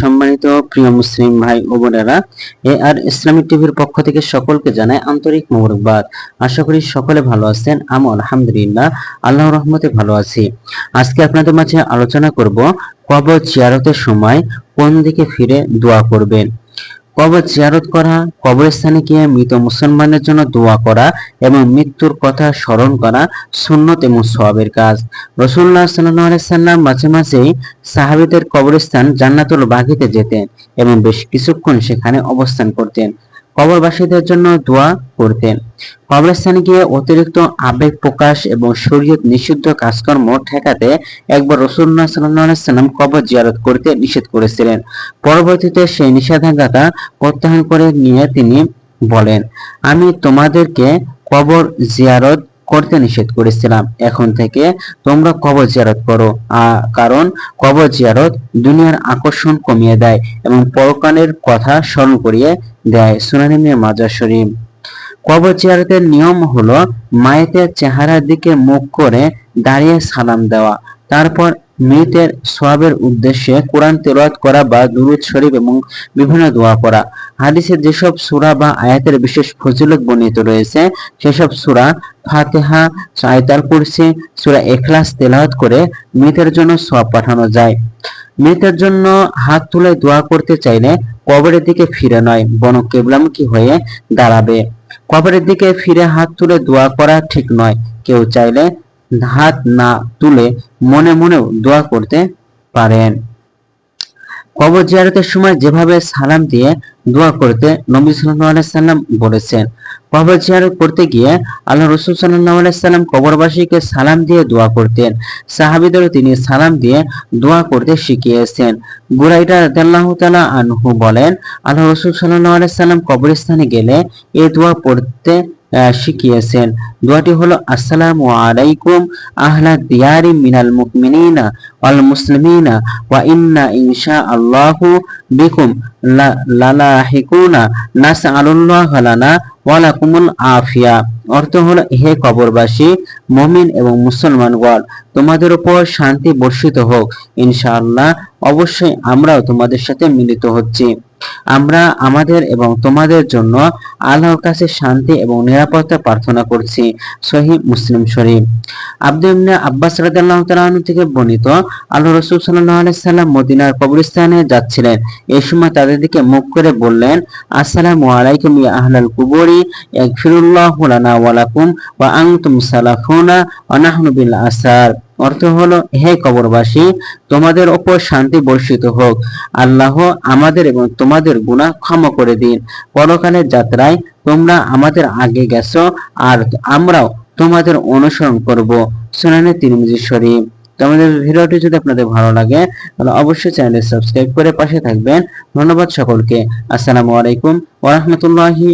সম্মানিত প্রিয় মুসলিম ভাই ও বোনেরা, এ আর ইসলামিক টিভির পক্ষ থেকে সকলকে জানাই আন্তরিক মোবারকবাদ। আশা করি সকলে ভালো আছেন আমি আলহামদুলিল্লাহ আল্লাহ রহমতে ভালো আছি। আজকে আপনাদের মাঝে আলোচনা করব কবর চেয়ারতের সময় কোন দিকে ফিরে দোয়া করবেন। কবর জিয়ারত করা, কবরস্থানে গিয়ে মৃত মুসলমানের জন্য দোয়া করা এবং মৃত্যুর কথা স্মরণ করা সুন্নত এবং সবের কাজ রসুল্লাহ সাল্লাম মাঝে মাঝেই সাহাবিদের কবরস্থান জান্নাতুল বাগিতে যেতেন এবং বেশ কিছুক্ষণ সেখানে অবস্থান করতেন। কবরবাসীদের জন্য দোয়া করতেন। কবরস্থানে গিয়ে অতিরিক্ত আবেগ প্রকাশ এবং শরীয়ত নিষিদ্ধ কাজকর্ম ঠেকাতে একবার রসুল্লাহ সাল্লাম কবর জিয়ারত করতে নিষেধ করেছিলেন। পরবর্তীতে সেই নিষেধাজ্ঞাটা প্রত্যাহার করে নিয়ে তিনি বলেন, আমি তোমাদেরকে কবর জিয়ারত করতে নিষেধ করেছিলাম। এখন থেকে তোমরা কবর জিয়ারত করো। কারণ কবর জিয়ারত দুনিয়ার আকর্ষণ কমিয়ে দেয় এবং পরকালের কথা স্মরণ করিয়ে দেয়। সুনানি মাজার শরীফ। কবর জিয়ারতের নিয়ম হলো মায়েতের চেহারার দিকে মুখ করে দাঁড়িয়ে সালাম দেওয়া। তারপর মৃতের সোয়াবের উদ্দেশ্যে কোরআন তেলাওয়াত করা বা দুরুদ শরীফ এবং বিভিন্ন দোয়া করা হাদিসে যেসব সূরা বা আয়াতের বিশেষ ফজিলত বর্ণিত রয়েছে, সেসব সূরা ফাতিহা, আয়াতুল কুরসি, সূরা ইখলাস তেলাওয়াত করে মৃতের জন্য সোয়াব পাঠানো যায়। মৃতের জন্য হাত তুলে দোয়া করতে চাইলে কবরের দিকে ফিরে নয় বন কেবলামুখী হয়ে দাঁড়াবে। কবরের দিকে ফিরে হাত তুলে দোয়া করা ঠিক নয়। কেউ চাইলে হাত না তুলে মনে মনেও দোয়া করতে পারেন। কবর জিয়ারতের সময় যেভাবে সালাম দিয়ে দোয়া করতে নবী সাল্লাহ সাল্লাম বলেছেন, কবর জিয়ারত করতে গিয়ে আল্লাহ রসুল সাল্লাহ সাল্লাম কবরবাসীকে সালাম দিয়ে দোয়া করতেন। সাহাবিদেরও তিনি সালাম দিয়ে দোয়া করতে শিখিয়েছেন। বুরাইটা রাদিয়াল্লাহু তাআলা আনহু বলেন, আল্লাহ রসুল সাল্লাহ সাল্লাম কবরস্থানে গেলে এ দোয়া পড়তে শিখিয়েছেন দোয়াটি হলো আসসালামু আলাইকুম আহলা দিয়ারি মিনাল মুমিনিনা ওয়াল মুসলিমিনা ওয়া ইন্না ইনশা আল্লাহু বিকুম লালাহিকুনা নাসআলুল্লাহ লানা ওয়া লাকুমুল আফিয়া অর্থ হলো, হে কবরবাসী, মমিন এবং মুসলমানগণ তোমাদের উপর শান্তি বর্ষিত হোক। ইনশাআল্লাহ, অবশ্যই আমরাও তোমাদের সাথে মিলিত হচ্ছি। আমরা আমাদের এবং তোমাদের জন্য আল্লাহর কাছে শান্তি এবং নিরাপত্তা প্রার্থনা করছি। সহি মুসলিম শরীফ। আব্দুল আব্বাস রাদিয়াল্লাহু তাআলা থেকে বর্ণিত, আল্লাহ রাসূল সাল্লাল্লাহু আলাইহি সাল্লাম মদিনার কবরস্থানে যাচ্ছিলেন। এই সময় তাদের দিকে মুখ করে বললেন, আসসালামু আলাইকুম ইয়া আহলাল কুবুরি, ইয়াগফিরুল্লাহু লানা ওয়া লাকুম ওয়া আনতুম সালাফুনা ওয়া নাহনু বিল আসার অর্থ হলো, হে কবরবাসী, তোমাদের ওপর শান্তি বর্ষিত হোক। আল্লাহ আমাদের এবং তোমাদের গুনাহ ক্ষমা করে দিন। পরকালের যাত্রায় তোমরা আমাদের আগে গেছো, আর আমরাও তোমাদের অনুসরণ করব। সুনানে তিরমিজি শরীফ। তোমাদের ভিডিওটি যদি আপনাদের ভালো লাগে, তাহলে অবশ্যই চ্যানেল সাবস্ক্রাইব করে পাশে থাকবেন। ধন্যবাদ সকলকে। আসসালামু আলাইকুম ওয়া রাহমাতুল্লাহি